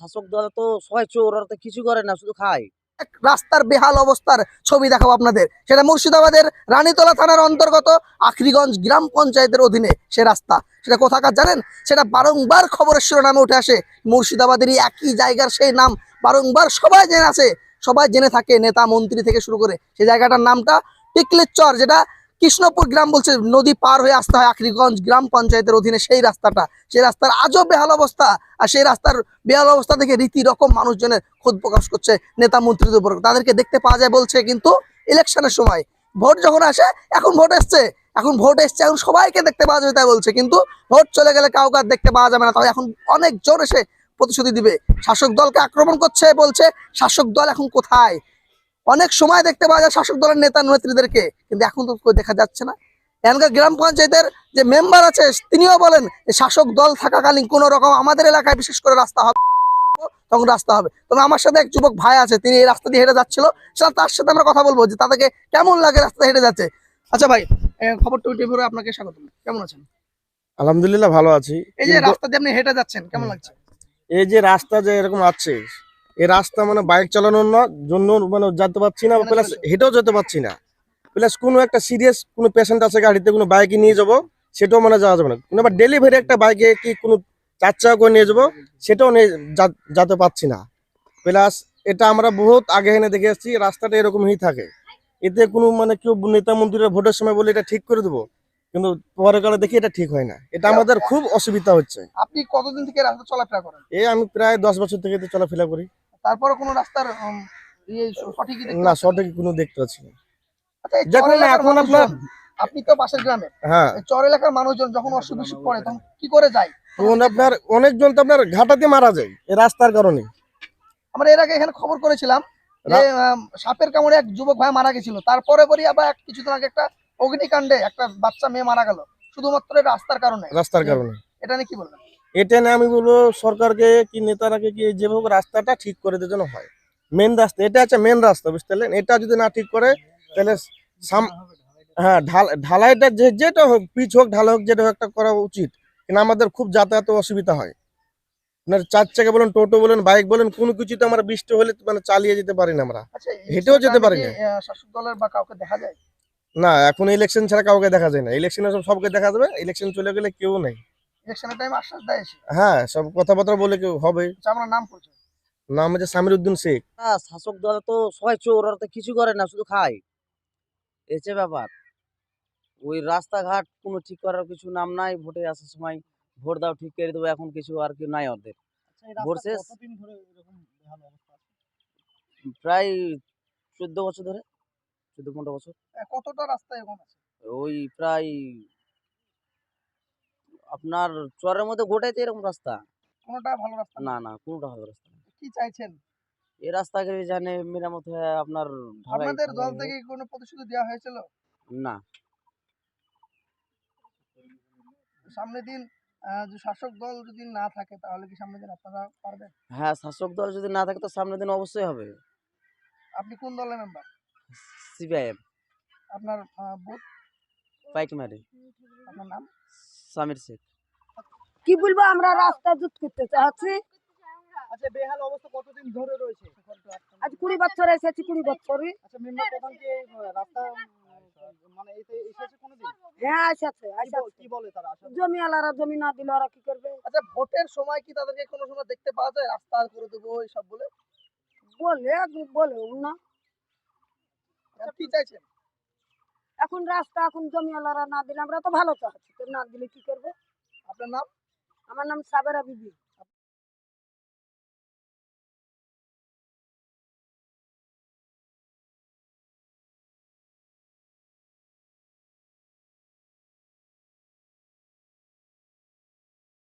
শাসক দল তো সবাই চোর তো কিছু করে না, শুধু খায়। এক রাস্তার বেহাল অবস্থার ছবি দেখাবো আপনাদের। সেটা মুর্শিদাবাদের রানীতলা থানার অন্তর্গত আখরিগঞ্জ গ্রাম পঞ্চায়েতের অধীনে সে রাস্তা। সেটা কোথাকার জানেন? সেটা বারংবার খবরের শিরোনামে উঠে আসে। মুর্শিদাবাদেরই একই জায়গার সেই নাম। বারংবার সবাই জেনে আছে সবাই জেনে থাকে, নেতা, মন্ত্রী থেকে শুরু করে। সেই জায়গাটার নামটা টিকলের চর যেটা কৃষ্ণপুর গ্রাম বলছে, নদী পার হয়ে আসতে হয় আখরিগঞ্জ গ্রাম পঞ্চায়েতের অধীনে। সেই রাস্তাটা, সেই রাস্তার আজও বেহাল অবস্থা। আর সেই রাস্তার বেহাল অবস্থা থেকে রীতি রকম মানুষজনের খোদ প্রকাশ করছে নেতা মন্ত্রীদের উপর তাদেরকে দেখতে পাওয়া যায় বলছে কিন্তু ইলেকশনের সময়, ভোট যখন আসে, এখন ভোট এসছে। এখন ভোট এসছে, এখন সবাইকে দেখতে পাওয়া যাবে তাই বলছে। কিন্তু ভোট চলে গেলে কাউকে আর দেখতে পাওয়া যাবে না। তবে এখন অনেক জোর এসে প্রতিশ্রুতি দিবে। শাসক দলকে আক্রমণ করছে, বলছে, শাসক দল এখন কোথায়? অনেক সময় দেখতে পাওয়া যায় শাসক দলের নেতা নেত্রীদেরকে কিন্তু এখন তো দেখা যাচ্ছে না। এখানকার গ্রাম পঞ্চায়েতের যে মেম্বার আছে তিনিও বলেন শাসক দল থাকাকালীন কোনো রকম আমাদের এলাকায় বিশেষ করে রাস্তা হবে তখন রাস্তা হবে। তবে আমার সাথে এক যুবক ভাই আছে তিনি এই রাস্তা দিয়ে হেঁটে যাচ্ছিল সেটা তার সাথে আমরা কথা বলব যে তাদেরকে কেমন লাগে রাস্তা হেঁটে যাচ্ছে। আচ্ছা ভাই খবর টিভি টিভির আপনাকে স্বাগত। কেমন আছেন? আলহামদুলিল্লাহ ভালো আছি। এই যে রাস্তা দিয়ে আপনি হেঁটে যাচ্ছেন কেমন লাগছে? এই যে রাস্তা যে এরকম আছে এই রাস্তা মানে বাইক চালানোর না জন্য মানে যেতে পারছি না প্লাস হেঁটেও যেতে পারছি না। প্লাস কোনো একটা সিরিয়াস কোনো পেশেন্ট আছে গাড়িতে কোনো বাইকে নিয়ে যাব সেটাও মানে যাওয়া যাবে না। কোনো আবার ডেলিভারি একটা বাইকে কি কোনো চার চাকা করে নিয়ে যাব সেটাও নিয়ে যেতে পারছি না। প্লাস এটা আমরা বহুত আগে এনে দেখে এসেছি রাস্তাটা এরকমই থাকে। এতে কোনো মানে কেউ নেতা মন্ত্রীরা ভোটের সময় বলে এটা ঠিক করে দেবো কিন্তু পরে কালে দেখি এটা ঠিক হয় না। এটা আমাদের খুব অসুবিধা হচ্ছে। আপনি কতদিন থেকে রাস্তা চলাফেরা করেন? এই আমি প্রায় দশ বছর থেকে চলাফেরা করি। তারপরে কোনো রাস্তার ইয়ে দেখতে না সঠিক কোনো দেখতে পাচ্ছি না। আচ্ছা, এই চর দেখুন এখন আপনার- আপনি তো পাশের গ্রামে। হ্যাঁ। চর এলাকার মানুষজন যখন অসুখ বিসুখ পড়ে তখন কি করে যায়? তখন আপনার অনেকজন তো আপনার ঘাটাতে মারা যায় এই রাস্তার কারণে। আমরা এর আগে এখানে খবর করেছিলাম যে সাপের কামড়ে এক যুবক ভাই মারা গেছিল। তারপরে পরই আবার কিছুদিন আগে একটা অগ্নিকাণ্ডে একটা বাচ্চা মেয়ে মারা গেল। শুধুমাত্র রাস্তার কারণে। রাস্তার কারণে। এটা নিয়ে কি বলবেন? এটা নিয়ে আমি বলব সরকারকে কি নেতারাকে কি যেভাবে রাস্তাটা ঠিক করে দিতে যেন হয়। মেন রাস্তা এটা হচ্ছে মেন রাস্তা বুঝতে পারলেন? এটা যদি না ঠিক করে তাহলে সাম- হ্যাঁ ঢাল ঢালাইটা যে যেটা হোক পিচ হোক ঢালাই হোক যেটা হোক একটা করা উচিত। কিন্তু আমাদের খুব যাতায়াত অসুবিধা হয়। আপনার চার চাকা বলেন টোটো বলেন বাইক বলেন কোনো কিছুতে আমরা বৃষ্টি হলে মানে চালিয়ে যেতে পারি না আমরা। আচ্ছা হেঁটেও যেতে পারি না। শাসক দলের বা কাউকে দেখা যায়? না এখন ইলেকশন ছাড়া কাউকে দেখা যায় না। ইলেকশনে সব সবকে দেখা যাবে। ইলেকশন চলে গেলে কেউ নেই। ইলেকশনের টাইম আশ্বাস দেয় হ্যাঁ সব কথাবার্তা বলে কেউ হবে। আচ্ছা আমার নাম পরিচয়? নাম হচ্ছে সামির উদ্দিন শেখ। না শাসক দল তো সবাই চোর ওরা তো কিছু করে না শুধু খায়। এসে ব্যাপার। ওই রাস্তাঘাট কোনো ঠিক করার কিছু নাম নাই ভোটে আসার সময় ভোট দাও ঠিক করে দেবো এখন কিছু আর কি নাই ওদের। ভোট শেষ? প্রায় চোদ্দ বছর ধরে চোদ্দ পনেরো বছর। কতটা রাস্তা এখন আছে? ওই প্রায় আপনার চরের মধ্যে গোটাইতে এরকম রাস্তা। কোনোটা ভালো রাস্তা না? না কোনোটা ভালো রাস্তা না। কি চাইছেন? এই রাস্তাকে জানে মেরামত হয়ে আপনার ঢালাই আপনাদের দল থেকে কি কোনো প্রতিশ্রুতি দেওয়া হয়েছিল? না। সামনের দিন আহ, যে শাসক দল যদি না থাকে তাহলে কি সামনের দিন আপনারা পারবেন? হ্যাঁ শাসক দল যদি না থাকে তো সামনের দিন অবশ্যই হবে। আপনি কোন দলের মেম্বার সিপিআইএম আপনার আহ, বুথ? পাইকমারি আপনার নাম? সামির শেখ। কি বলব আমরা রাস্তা জুত করতে চাচ্ছি। আচ্ছা বেহাল অবস্থা কতদিন ধরে রয়েছে? আজ কুড়ি বছর এসেছি কুড়ি বছরই। আচ্ছা মেম্বার প্রধান কি রাস্তা মানে এতে এসেছে কোনোদিন? হ্যাঁ এসেছে কি বল- কি বলে তারা? আসলে? জমি আলারা জমি না দিলে ওরা কি করবে? আচ্ছা ভোটের সময় কি তাদেরকে কোনো সময় দেখতে পাওয়া যায়? রাস্তা করে দেবো এইসব বলে? বলে বলে না। আচ্ছা, কি চাইছেন? এখন রাস্তা, এখন জমিওয়ালারা না দিলে আমরা তো ভালো চাচ্ছি না দিলে কি করব? আপনার নাম? আমার নাম সাবেরা বিবি।